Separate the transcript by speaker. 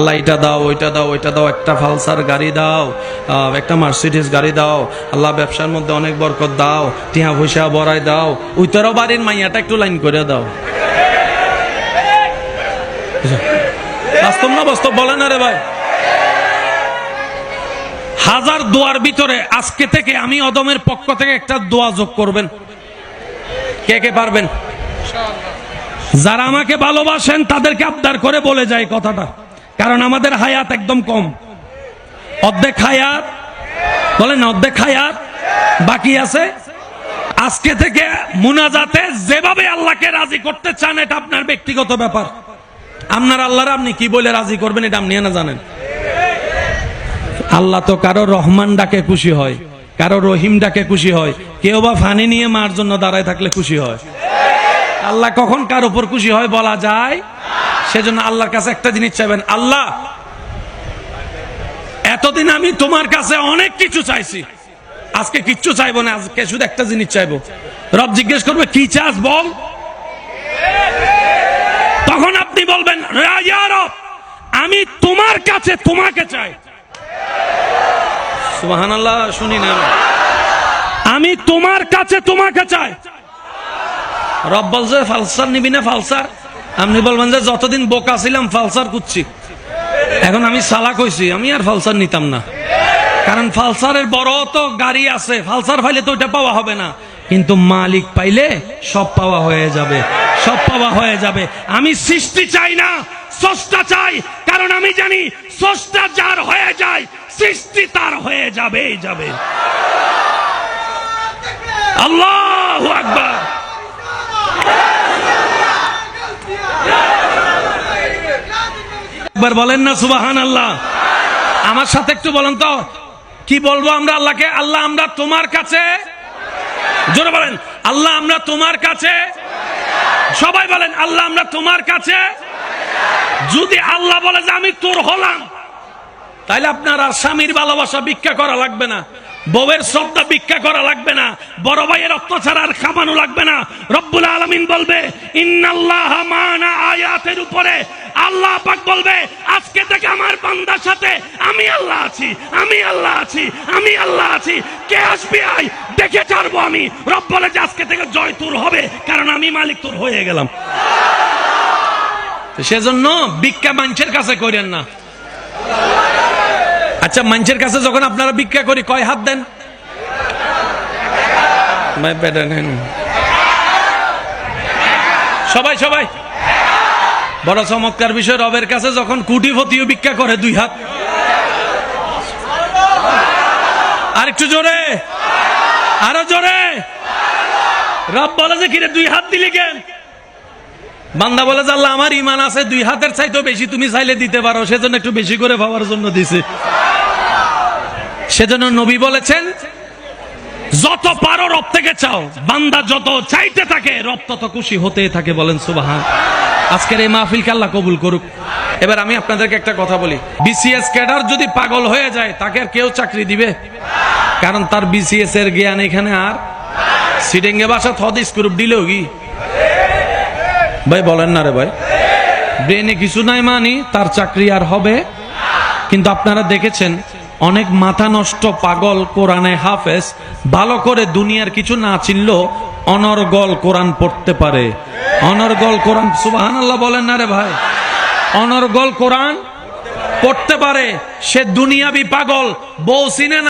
Speaker 1: আল্লাহ দাও, ওইটা দাও ওইটা দাও, একটা ফালসার গাড়ি দাও একটা মার্সিডিস গাড়ি দাও, আল্লাহ ব্যবসার মধ্যে অনেক বরকত দাও, টিহা পয়সা বড়াই দাও, উইতারও বাড়ির মাইয়াটা একটু লাইন করে দাও। বাস্তব না বাস্তব বলে না রে ভাই? হাজার দোয়ার ভিতরে আজকে থেকে আমি অদমের পক্ষ থেকে একটা দোয়া যোগ করবেন। কে কে পারবেন? যারা আমাকে ভালোবাসেন, তাদেরকে আবদার করে বলে যায় কথাটা। কারণ আমাদের হায়াত একদম কম। অর্ধেক হায়াত, বলেন অর্ধেক হায়াত বাকি আছে। আজকে থেকে মুনাজাতে যেভাবে আল্লাহকে রাজি করতে চান, এটা আপনার ব্যক্তিগত ব্যাপার। আপনার আল্লাহর আপনি কি বলে রাজি করবেন, এটা আপনি না জানেন। আল্লাহ তো কারও রহমান ডাকে খুশি হয়, কারও রহিম ডাকে খুশি হয়। কেউ বা ফানি নিয়ে মার জন্য দাঁড়ায় থাকলে খুশি হয়। আল্লাহ কখন কার উপর খুশি হয় বলা যায়? সেজন্য আল্লাহর কাছে একটা জিনিস চাইবেন, আল্লাহ, এতদিন আমি তোমার কাছে অনেক কিছু চাইছি। আজকে কিচ্ছু চাইব না, আজকে শুধু একটা জিনিস চাইব। রব জিজ্ঞেস করবে, কি চাস বল? তখন আপনি বলবেন আমি তোমার কাছে তোমাকে চাই। সুবাহান আল্লাহ শুনি না। আমি তোমার কাছে তোমাকে চাই। রব বলছে, ফালসার নিবি না, ফালসার। আপনি বলবেন যে যতদিন বোকা ছিলাম, ফালসার কুচ্ছি। এখন আমি সালা কইছি আমি আর ফালসার নিতাম না। কারণ ফালসারের বড় তো গাড়ি আছে, ফালসার ফাইলে তো ওইটা পাওয়া হবে না। কিন্তু মালিক পাইলে সব পাওয়া হয়ে যাবে, সব পাওয়া হয়ে যাবে। আমি সৃষ্টি চাই না, স্রষ্টা চাই। কারণ আমি জানি, স্রষ্টা যার হয়ে যায়, সৃষ্টি তার হয়ে যাবে যাবে। আল্লাহ আকবার। একবার বলেন না সুবাহান আল্লাহ আমার সাথে একটু বলেন তো, কি বলব আমরা আল্লাহকে? আল্লাহ আমরা তোমার কাছে। জোরে বলেন, আল্লাহ আমরা তোমার কাছে। সবাই বলেন, আল্লাহ আমরা তোমার কাছে। যদি আল্লাহ বলে যে আমি তোর হলাম, তাইলে আপনার আর স্বামীর ভালোবাসা ভিক্ষা করা লাগবে না। বউয়ের শ্রদ্ধা ভিক্ষা করা লাগবে না, বড় ভাইয়ের অত্যাচার আর খামানো লাগবে না। রব্বুল আলমিন বলবে, ইন্নাল্লাহ মানা আয়াতের উপরে আল্লাহ পাক বলবে, আজকে থেকে আমার বান্দার সাথে আমি আল্লাহ আছি, আমি আল্লাহ আছি, আমি আল্লাহ আছি। কে আসবি আই? দেখে ছাড়বো আমি। রব বলে যে আজকে থেকে জয় তোর হবে, কারণ আমি মালিক তোর হয়ে গেলাম। সেজন্য ভিক্ষা মানুষের কাছে করেন না। আচ্ছা মানুষের কাছে যখন আপনারা ভিক্ষা করি, কয় হাত দেন. সবাই সবাই। বড় চমৎকার বিষয়, রবের কাছে যখন কুটিপতিও ভিক্ষা করে দুই হাত। আর একটু জোরে। আরও জোরে। রব বলে যে, কিরে, দুই হাত দিলি কেন? বান্দা বলে যে, আল্লাহ, আমার ইমান আছে, দুই হাতের চাইতো বেশি তুমি চাইলে দিতে পারো, সেজন্য একটু বেশি করে পাওয়ার জন্য দিছে। সেজন্য নবী বলেছেন, যত পারো রব থেকে চাও, বান্দা যত চাইতে থাকে, রব তত খুশি হতে থাকে। বলেন, সুবাহান। আজকের এই মাহফিল আল্লাহ কবুল করুক। এবার আমি আপনাদেরকে একটা কথা বলি। বিসিএস ক্যাডার যদি পাগল হয়ে যায়, তাকে কেউ চাকরি দিবে? কারণ তার বিসিএস এর জ্ঞান এখানে আর। সিডেঙ্গে বাসা থদ স্ক্রুপ দিলেও কি? ভাই, বলেন না রে ভাই। ব্রেনে কিছু নাই মানি, তার চাকরি আর হবে। কিন্তু আপনারা দেখেছেন অনেক মাথা নষ্ট পাগল কোরআনে হাফেজ, ভালো করে দুনিয়ার কিছু না চিনল অনর্গল কোরআন পড়তে পারে। অনর্গল কোরআন সুবাহান আল্লাহ বলেন না রে ভাই। অনর্গল কোরআন পড়তে পারে। সে দুনিয়াবি পাগল, বউ চিনে না।